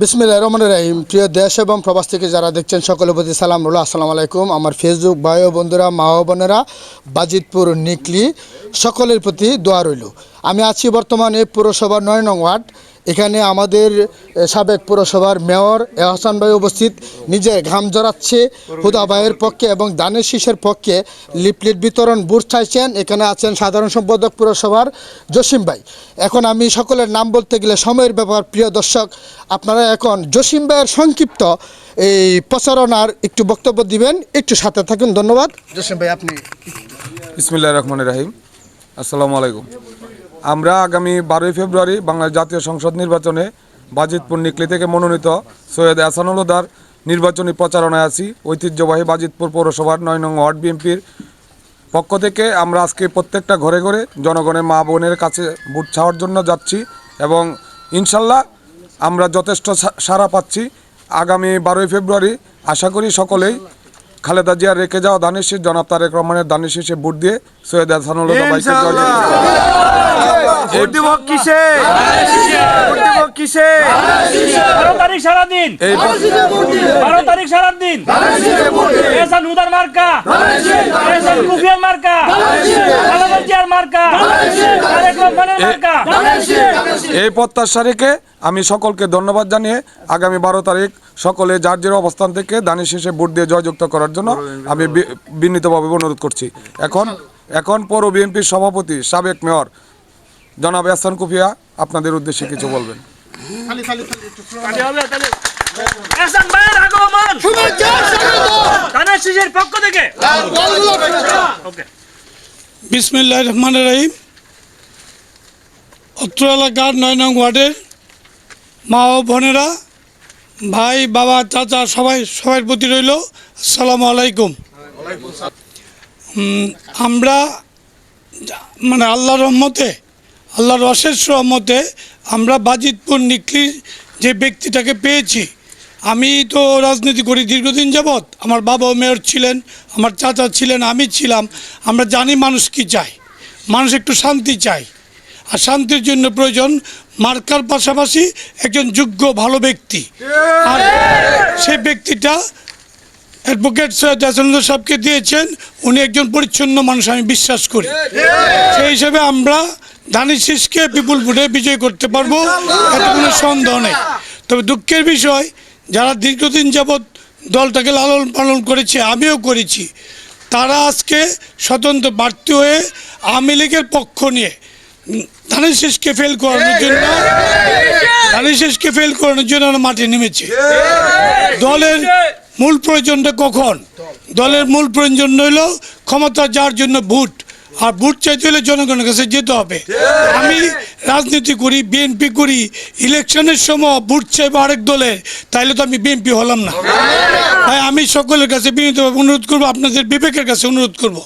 বিসমিল্লাহ রহমান রাহিম। প্রিয় দেশ এবং প্রবাস থেকে যারা দেখছেন, সকলের প্রতি সালাম রুল আসসালামু আলাইকুম। আমার ফেসবুক ভাই বন্ধুরা মা বোনেরা, বাজিতপুর, নিকলি, সকলের প্রতি দোয়া রইল। আমি আছি বর্তমানে পুরসভা নয় নং ওয়ার্ড এখানে আমাদের সাবেক পুরসভার মেয়র এহসান ভাই উপস্থিত। নিজে ঘাম জড়াচ্ছে হুদা ভাইয়ের পক্ষে এবং দানের শীষের পক্ষে লিপলিট বিতরণ বুট চাইছেন। এখানে আছেন সাধারণ সম্পাদক পুরসভার জসিম ভাই। এখন আমি সকলের নাম বলতে গেলে সময়ের ব্যাপার প্রিয় দর্শক আপনারা এখন জসিম ভাইয়ের সংক্ষিপ্ত এই প্রচারণার একটু বক্তব্য দিবেন। একটু সাথে থাকুন ধন্যবাদ। জসিম ভাই আপনি ইসমিল্লাহ রহমান রাহিম। আসসালামু আলাইকুম। আমরা আগামী বারোই ফেব্রুয়ারি বাংলাদেশ জাতীয় সংসদ নির্বাচনে বাজিতপুর নিকলি থেকে মনোনীত সৈয়দ আসানুল হুদার নির্বাচনী প্রচারণায় আছি। ঐতিহ্যবাহী বাজিতপুর পৌরসভার নয় নং ওয়ার্ড বিএনপির পক্ষ থেকে আমরা আজকে প্রত্যেকটা ঘরে ঘরে জনগণের মা বোনের কাছে ভোট ছাওয়ার জন্য যাচ্ছি এবং ইনশাল্লাহ আমরা যথেষ্ট সা- সাড়া পাচ্ছি। আগামী বারোই ফেব্রুয়ারি আশা করি সকলেই খালেদা জিয়া রেখে যাওয়া দানের শীষ জনাব তারেক রহমানের দানের শীষে ভোট দিয়ে সৈয়দ হাসানুল ভাইকে সারাদিন। এই বারো তারিখ এসান হুদার মার্কা। এসান কুফিয়ার মার্কা। জিয়ার মার্কা। তারেক রহমানের মার্কা। এই প্রত্যাশা রেখে আমি সকলকে ধন্যবাদ জানিয়ে আগামী বারো তারিখ সকলে যার যার অবস্থান থেকে দানের শেষে ভোট দিয়ে জয়যুক্ত করার জন্য আমি বি- বিনীতভাবে অনুরোধ করছি। এখন এখন পৌর বিএনপির সভাপতি সাবেক মেয়র জনাব এহসান কুফিয়া আপনাদের উদ্দেশ্যে কিছু বলবেন। এসান ভাইয়ের আগমন ধানের শীষের পক্ষ থেকে। ওকে। বিসমিল্লাহ রহমান রহিম। অত্র এলাকার নয় নং ওয়ার্ডের মা ও বোনেরা ভাই বাবা চাচা সবাই সবার প্রতি রইল। আসসালামু আলাইকুম। আমরা মানে আল্লাহর রহমতে আল্লাহর অশেষ রহমতে আমরা বাজিতপুর নিকলির যে ব্যক্তিটাকে পেয়েছি আমি তো রাজনীতি করি দীর্ঘদিন যাবৎ। আমার বাবাও মেয়র ছিলেন, আমার চাচা ছিলেন, আমি ছিলাম। আমরা জানি মানুষ কি চায়। মানুষ একটু শান্তি চায়। আর শান্তির জন্য প্রয়োজন মার্কার পাশাপাশি একজন যোগ্য, ভালো ব্যক্তি। আর সেই ব্যক্তিটা অ্যাডভোকেট সৈয়দ সাহেবকে দিয়েছেন। উনি একজন পরিচ্ছন্ন মানুষ, আমি বিশ্বাস করি। সেই হিসাবে আমরা ধানের শীষকে বিপুল ভোটে বিজয় করতে পারব, এতে কোনো সন্দেহ নেই। তবে দুঃখের বিষয় যারা দীর্ঘদিন যাবৎ দলটাকে লালন পালন করেছে আমিও করেছি। তারা আজকে স্বতন্ত্র প্রার্থী হয়ে আওয়ামী লীগের পক্ষ নিয়ে উম, ধানের শীষকে ফেল করানোর জন্য ধানের ফেল করানোর জন্য মাঠে নেমেছে। দলের মূল প্রয়োজনটা কখন? দলের মূল প্রয়োজন হইল ক্ষমতা যার জন্য ভোট। আর ভোট চাইতে হলে জনগণের কাছে যেতে হবে। আমি রাজনীতি করি বিএনপি করি ইলেকশনের সময় ভোট চাইব আরেক দলের তাইলে তো আমি বিএনপি হলাম না। তাই আমি সকলের কাছে বিনীতভাবে অনুরোধ করব আপনাদের বিবেকের কাছে অনুরোধ করব।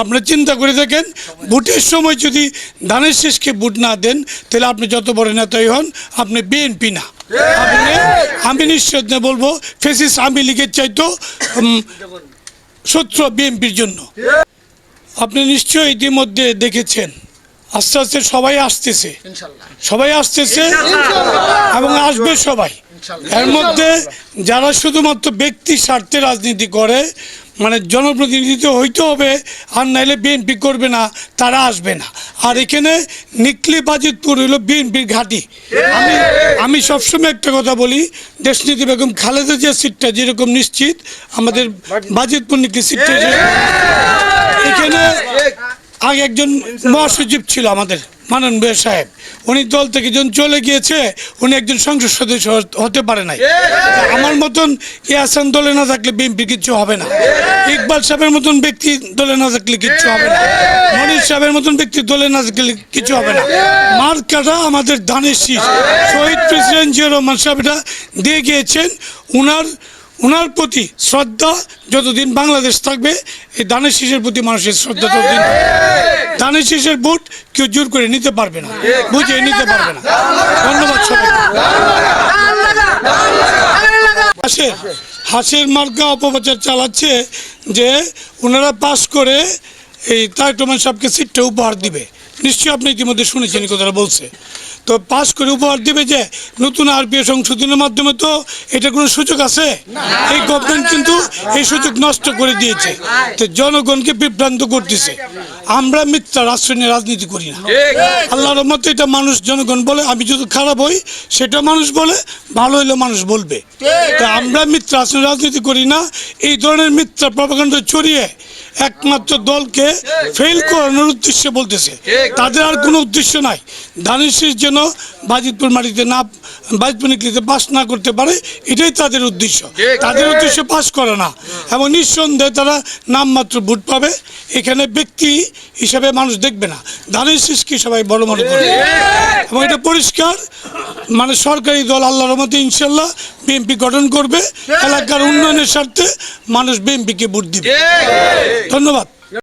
আপনারা চিন্তা করে দেখেন ভোটের সময় যদি ধানের শেষকে ভোট না দেন তাহলে আপনি যত বড় নেতাই হন আপনি বিএনপি না। আমি নিশ্চয় বলব ফেসিস আমি লীগের চাইতো শত্রু বিএনপির জন্য। আপনি নিশ্চয়ই ইতিমধ্যে দেখেছেন। আস্তে আস্তে সবাই আসতেছে। সবাই আসতেছে এবং আসবে সবাই। এর মধ্যে যারা শুধুমাত্র ব্যক্তি স্বার্থে রাজনীতি করে মানে জনপ্রতিনিধিত্ব হইতে হবে আর নাইলে বিএনপি করবে না তারা আসবে না। আর এখানে নিকলি বাজিতপুর হইল বিএনপির ঘাঁটি। আমি আমি সবসময় একটা কথা বলি দেশনীতি বেগম খালেদা জিয়া সিটটা যেরকম নিশ্চিত আমাদের বাজিতপুর নিকলি সিটটা এখানে আগে একজন মহাসচিব ছিল আমাদের মানন বের সাহেব। উনি দল থেকে যখন চলে গিয়েছে উনি একজন সংসদ সদস্য হতে- হতে পারে নাই। আমার মতন ইয়াসান দলে না থাকলে বিএনপি কিচ্ছু হবে না। ইকবাল সাহেবের মতন ব্যক্তি দলে না থাকলে কিচ্ছু হবে না। মনির সাহেবের মতন ব্যক্তি দলে না থাকলে কিছু হবে না। মার্কাটা আমাদের ধানের শীষ। শহীদ প্রেসিডেন্ট জিয়া রহমান সাহেব এটা দিয়ে গিয়েছেন। উনার ওনার প্রতি শ্রদ্ধা যতদিন বাংলাদেশ থাকবে, এই দানের শীষের প্রতি মানুষের শ্রদ্ধা ততদিন। দানের শীষের ভোট কেউ জোর করে নিতে পারবে না, বুঝে নিতে পারবে না। ধন্যবাদ সবাই হাসের মার্কা অপপ্রচার চালাচ্ছে যে ওনারা পাস করে এই তারেক রহমান সাহেবকে সিটটা উপহার দিবে। নিশ্চয়ই আপনি ইতিমধ্যে শুনেছেন কথাটা বলছে। তো পাশ করে উপহার দিবে যে নতুন আরপিও সংশোধনের মাধ্যমে তো এটা কোনো সুযোগ আছে? এই গভর্নমেন্ট কিন্তু এই সুযোগ নষ্ট করে দিয়েছে। তো জনগণকে বিভ্রান্ত করতেছে। আমরা মিথ্যা রাষ্ট্র নিয়ে রাজনীতি করি না। আল্লাহর মতো এটা মানুষ জনগণ বলে আমি যদি খারাপ হই সেটা মানুষ বলে ভালো হইলে মানুষ বলবে। তো আমরা মিথ্যা রাষ্ট্র রাজনীতি করি না। এই ধরনের মিথ্যা প্রপাগান্ড ছড়িয়ে একমাত্র দলকে ফেল করানোর উদ্দেশ্যে বলতেছে। তাদের আর কোনো উদ্দেশ্য নাই। ধানের যেন বাজিতপুর মাটিতে না, বাজিতপুর নিকলিতে পাস না করতে পারে, এটাই তাদের উদ্দেশ্য। তাদের উদ্দেশ্য পাস করে না। এবং নিঃসন্দেহে তারা নামমাত্র ভোট পাবে। এখানে ব্যক্তি হিসাবে মানুষ দেখবে না। ধানের শীষকে সবাই বড় মনে করে? এবং এটা পরিষ্কার। মানে সরকারি দল আল্লাহর মধ্যে ইনশাল্লাহ বিএনপি গঠন করবে। এলাকার উন্নয়নের স্বার্থে মানুষ বিএনপিকে ভোট দিবে। ধন্যবাদ।